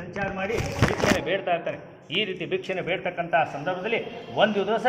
ಸಂಚಾರ ಮಾಡಿ ಭಿಕ್ಷೆನ ಬೇಡ್ತಾ ಇರ್ತಾರೆ. ಈ ರೀತಿ ಭಿಕ್ಷೆನ ಬೇಡ್ತಕ್ಕಂತಹ ಸಂದರ್ಭದಲ್ಲಿ ಒಂದು ದಿವಸ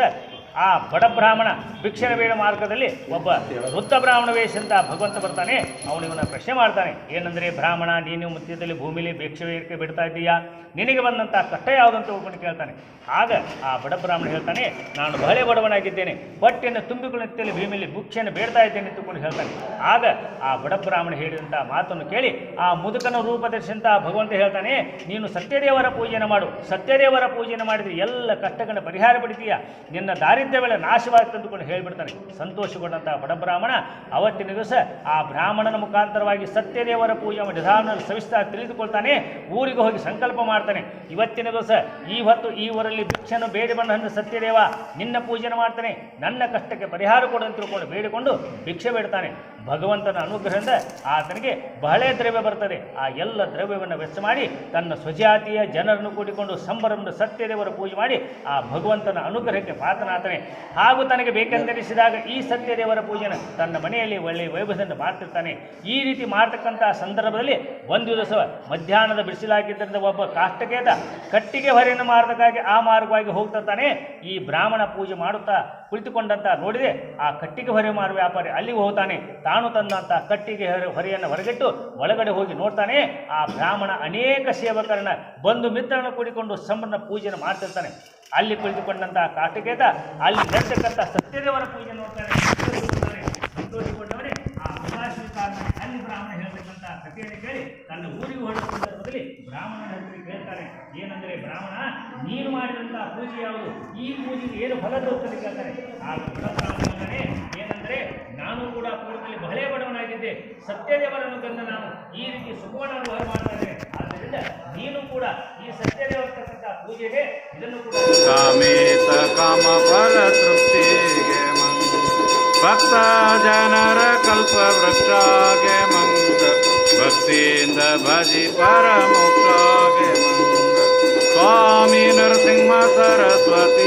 ಆ ಬಡಬ್ರಾಹ್ಮಣ ಭಿಕ್ಷಣ ಬೇಡ ಮಾರ್ಗದಲ್ಲಿ ಒಬ್ಬ ವೃತ್ತ ಬ್ರಾಹ್ಮಣ ವೇಷ ಅಂತ ಭಗವಂತ ಬರ್ತಾನೆ, ಅವನು ಇವನ ಪ್ರಶ್ನೆ ಮಾಡ್ತಾನೆ, ಏನಂದರೆ ಬ್ರಾಹ್ಮಣ, ನೀನು ಮುತ್ಯದಲ್ಲಿ ಭೂಮಿಲಿ ಭಿಕ್ಷೆ ಬಿಡ್ತಾ ಇದ್ದೀಯಾ? ನಿನಗೆ ಬಂದಂಥ ಕಷ್ಟ ಯಾವುದಂತ ಒಬ್ಬನು ಕೇಳ್ತಾನೆ. ಆಗ ಆ ಬಡಬ್ರಾಹ್ಮಣ ಹೇಳ್ತಾನೆ, ನಾನು ಬಹಳ ಬಡವನಾಗಿದ್ದೇನೆ ಹೊಟ್ಟೆಯನ್ನು ತುಂಬಿಕೊಳ್ಳುತ್ತಲ್ಲಿ ಭೂಮಿಯಲ್ಲಿ ಭಿಕ್ಷೆಯನ್ನು ಬೇಡ್ತಾ ಇದ್ದೇನೆ ಅಂತಕೊಂಡು ಹೇಳ್ತಾನೆ. ಆಗ ಆ ಬಡಬ್ರಾಹ್ಮಣ ಹೇಳಿದಂಥ ಮಾತನ್ನು ಕೇಳಿ ಆ ಮುದುಕನ ರೂಪದರ್ಶಂತ ಭಗವಂತ ಹೇಳ್ತಾನೆ, ನೀನು ಸತ್ಯದೇವರ ಪೂಜೆಯನ್ನು ಮಾಡು, ಸತ್ಯದೇವರ ಪೂಜೆಯನ್ನು ಮಾಡಿದರೆ ಎಲ್ಲ ಕಷ್ಟಗಳನ್ನು ಪರಿಹಾರ ಪಡಿತೀಯ? ನಿನ್ನ ದಾರಿದ್ರ್ಯವೆಲ್ಲ ನಾಶವಾಗುತ್ತೆ ಅಂದುಕೊಂಡು ಹೇಳಿಬಿಡ್ತಾನೆ. ಸಂತೋಷಗೊಂಡಂತಹ ಬಡಬ್ರಾಹ್ಮಣ ಅವತ್ತಿನ ದಿವಸ ಆ ಬ್ರಾಹ್ಮಣನ ಮುಖಾಂತರವಾಗಿ ಸತ್ಯದೇವರ ಪೂಜೆ ನಿಧಾನ ಸವಿಸ್ತಾರ ತಿಳಿದುಕೊಳ್ತಾನೆ. ಊರಿಗೆ ಹೋಗಿ ಸಂಕಲ್ಪ ಮಾಡ್ತಾನೆ. ಇವತ್ತಿನ ದಿವಸ ಈ ಹೊತ್ತು ಈ ಊರಲ್ಲಿ ಭಿಕ್ಷನು ಬೇಡಿ ಬಂದ ಸತ್ಯದೇವ ನಿನ್ನ ಪೂಜೆ ಮಾಡ್ತಾನೆ. ನನ್ನ ಕಷ್ಟಕ್ಕೆ ಪರಿಹಾರ ಕೊಡು ತಿಳ್ಕೊಂಡು ಬೇಡಿಕೊಂಡು ಭಿಕ್ಷೆ ಬೇಡ್ತಾನೆ. ಭಗವಂತನ ಅನುಗ್ರಹದಿಂದ ಆತನಿಗೆ ಬಹಳ ದ್ರವ್ಯ ಬರ್ತದೆ. ಆ ಎಲ್ಲ ದ್ರವ್ಯವನ್ನು ವೆಚ್ಚ ಮಾಡಿ ತನ್ನ ಸ್ವಜಾತಿಯ ಜನರನ್ನು ಕೂಡಿಕೊಂಡು ಸಂಭ್ರಮದ ಸತ್ಯದೇವರ ಪೂಜೆ ಮಾಡಿ ಆ ಭಗವಂತನ ಅನುಗ್ರಹಕ್ಕೆ ಪಾತ್ರನಾತನೆ ಹಾಗೂ ತನಗೆ ಬೇಕೆಂದೆನಿಸಿದಾಗ ಈ ಸತ್ಯದೇವರ ಪೂಜೆನ ತನ್ನ ಮನೆಯಲ್ಲಿ ಒಳ್ಳೆಯ ವೈಭವದಿಂದ ಮಾಡ್ತಿರ್ತಾನೆ. ಈ ರೀತಿ ಮಾಡ್ತಕ್ಕಂಥ ಸಂದರ್ಭದಲ್ಲಿ ಒಂದು ದಿವಸ ಮಧ್ಯಾಹ್ನದ ಬಿಸಿಲಾಗಿದ್ದರಿಂದ ಒಬ್ಬ ಕಾಷ್ಟಕೇತ ಕಟ್ಟಿಗೆ ಹೊರೆಯನ್ನು ಮಾರದಕ್ಕಾಗಿ ಆ ಮಾರ್ಗವಾಗಿ ಹೋಗ್ತಿರ್ತಾನೆ ಈ ಬ್ರಾಹ್ಮಣ ಪೂಜೆ ಮಾಡುತ್ತಾ ಕುಳಿತುಕೊಂಡಂತ ನೋಡಿದೆ, ಆ ಕಟ್ಟಿಗೆ ಹೊರೆ ಮಾರು ವ್ಯಾಪಾರಿ ಅಲ್ಲಿಗೆ ಹೋಗ್ತಾನೆ ತಾನು ತಂದಂಥ ಕಟ್ಟಿಗೆ ಹೊರೆ, ಹೊರೆಯನ್ನು ಹೊರಗಿಟ್ಟು ಒಳಗಡೆ ಹೋಗಿ ನೋಡ್ತಾನೆ. ಆ ಬ್ರಾಹ್ಮಣ ಅನೇಕ ಸೇವಕರನ್ನ ಬಂಧು ಮಿತ್ರನ ಕೂಡಿಕೊಂಡು ಸಂಭ್ರಮ ಪೂಜೆಯನ್ನು ಮಾಡ್ತಿರ್ತಾನೆ. ಅಲ್ಲಿ ಕುಳಿತುಕೊಂಡಂತ ಕಾಟಿಕೇತ, ಅಲ್ಲಿ ನಡೆಸತಕ್ಕಂಥ ಸತ್ಯದೇವರ ಪೂಜೆ ನೋಡ್ತಾನೆ. ಆ ಅಲ್ಲಿ ಬ್ರಾಹ್ಮಣ ಹೇಳ್ತಕ್ಕಂಥ ಕಥೆಯನ್ನು ಕೇಳಿ ತನ್ನ ಊರಿಗೆ ಹೊರಟ ಸಂದರ್ಭದಲ್ಲಿ ಬ್ರಾಹ್ಮಣ ಹತ್ತಿರ ಕೇಳ್ತಾನೆ. ಏನಂದ್ರೆ, ಬ್ರಾಹ್ಮಣ ನೀನು ಮಾಡಿದಂತಹ ಪೂಜೆ ಯಾವುದು? ಈ ಪೂಜೆಗೆ ಏನು ಫಲ ತೋರ್ತದೆ ಕೇಳ್ತಾರೆ. ಆ ಫಲ ಸಾಧನೆ ಏನಂದ್ರೆ, ನಾನು ಕೂಡ ಪೂರ್ವದಲ್ಲಿ ಬಹಳೇ ಬಡವನಾಗಿದ್ದೆ ಸತ್ಯದೇವರನ್ನು ಕಂದ ನಾನು ಈ ರೀತಿ ಸುಖವನ್ನು ಅನುಭವ ಮಾಡ್ತಾ ಆದ್ದರಿಂದ ನೀನು ಕೂಡ ಈ ಸತ್ಯದೇವರ್ತಕ್ಕಂಥ ಪೂಜೆಗೆ ಇದನ್ನು ಕೂಡ ಕಾಮ ಫಲ ತೃಪ್ತಿಗೆ ಭಕ್ತ ಜನರ ಕಲ್ಪ ವೃಕ್ಷಾಗೆ ಮಂಗ ಭಕ್ತಿಯಿಂದ ಭಜಿ ಪರಮೋಕ್ಷಾಗೆ स्वामी नृसिंह सरस्वती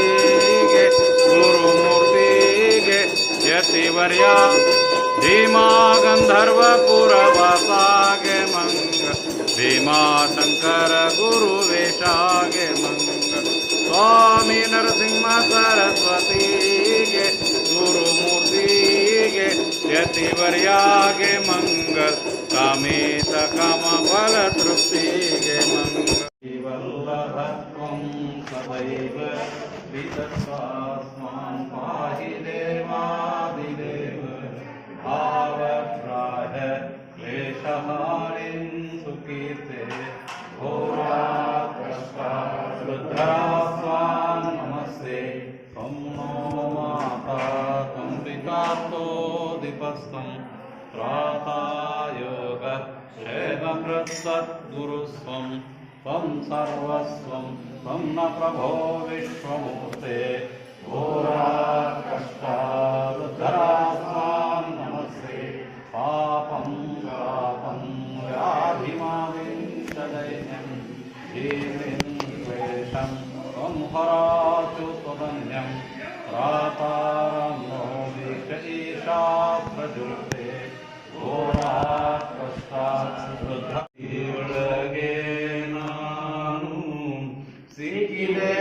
गे गुरु मूर्ति गे यतिवर्या गन्धर्वपुरवसागे मङ्ग भीमा शङ्कर गुरुवेशागे मङ्ग स्वामी नरसिंह सरस्वती गे गुरु गे यतिवर्यागे मङ्गल कामित कम शिव विदस्वात्मान् पाहि देवादिदेव आवप्राह क्लेशहारिं सुकीर्ते घोरात्रष्टा रुद्रास्वान् नमस्ते। त्वं नो माता, त्वं विकातो दिपस्तं त्रातायोग शैवकृत्सद्गुरुस्वम् त्वं सर्वस्वं त्वं न प्रभो विश्वमूर्ते घोरा घोराकष्टारुद्धरास्मान् नमस्ते पापं पापं राधिमाविंशदैन्यं जीविं द्वेषं त्वं हराचु त्वदन्यं प्रातारं मोदिश घोरा प्रजुक्ते घोराकष्टारुद्धा Amen.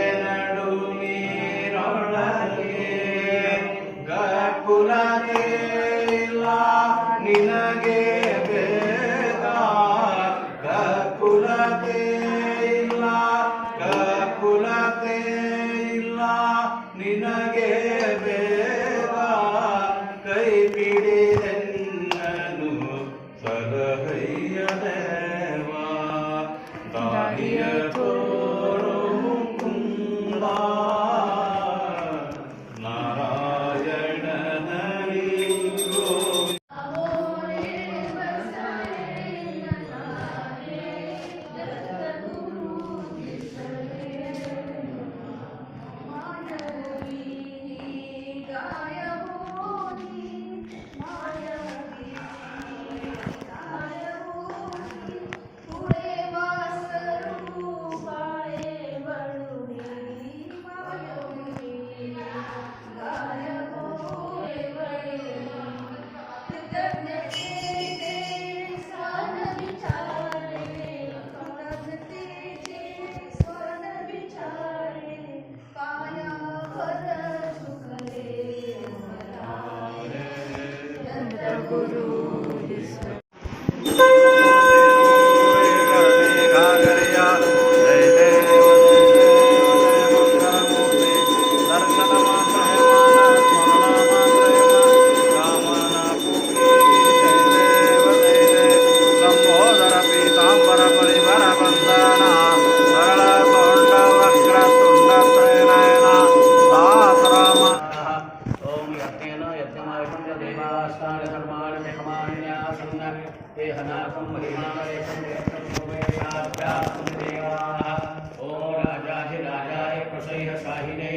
ते हनाकं महिमानयकं यत्र सर्वेषाभ्यासं देवाः ॐ राजाधिराजाय प्रसह्य शाहिने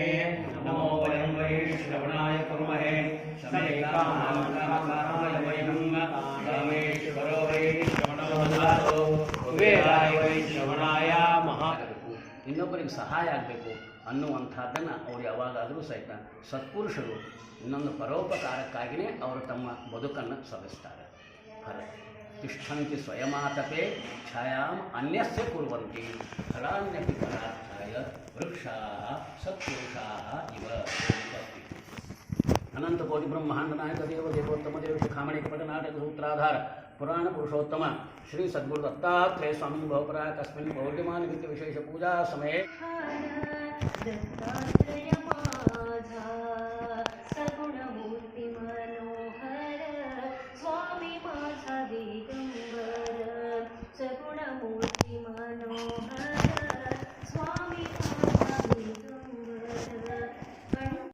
नमो वयं वै श्रवणाय कुर्महे शमेकामाय वयं रामेश्वरो वै श्रवणो ददातु ಕುಬೇರಾಯ ವೈ ಶ್ರವಣಾಯ ಮಹಾ ಇನ್ನೊಬ್ಬರಿಗೆ ಸಹಾಯ ಆಗಬೇಕು ಅನ್ನುವಂಥದ್ದನ್ನು ಅವ್ರು ಯಾವಾಗಾದರೂ ಸಹಿತ ಸತ್ಪುರುಷರು ಇನ್ನೊಂದು ಪರೋಪಕಾರಕ್ಕಾಗಿಯೇ ಅವರು ತಮ್ಮ ಬದುಕನ್ನು ಸಲ್ಲಿಸ್ತಾರೆ ಫಲ तिष्ठन्ति स्वयमातपे, छायाम् अन्यस्य कुर्वन्ति। फलान्यपि फलार्थाय वृक्षाः, सत्पुरुषाः इव अनंत कोटि ब्रह्मांड नायक देव देवोत्तम देव शिखामणि कपट नाटक सूत्राधार पुराण पुरुषोत्तम श्री सद्गुरु दत्तात्रेय स्वामी भवपरा तस्मिन् पौर्णिमा निमित्त विशेष पूजा समय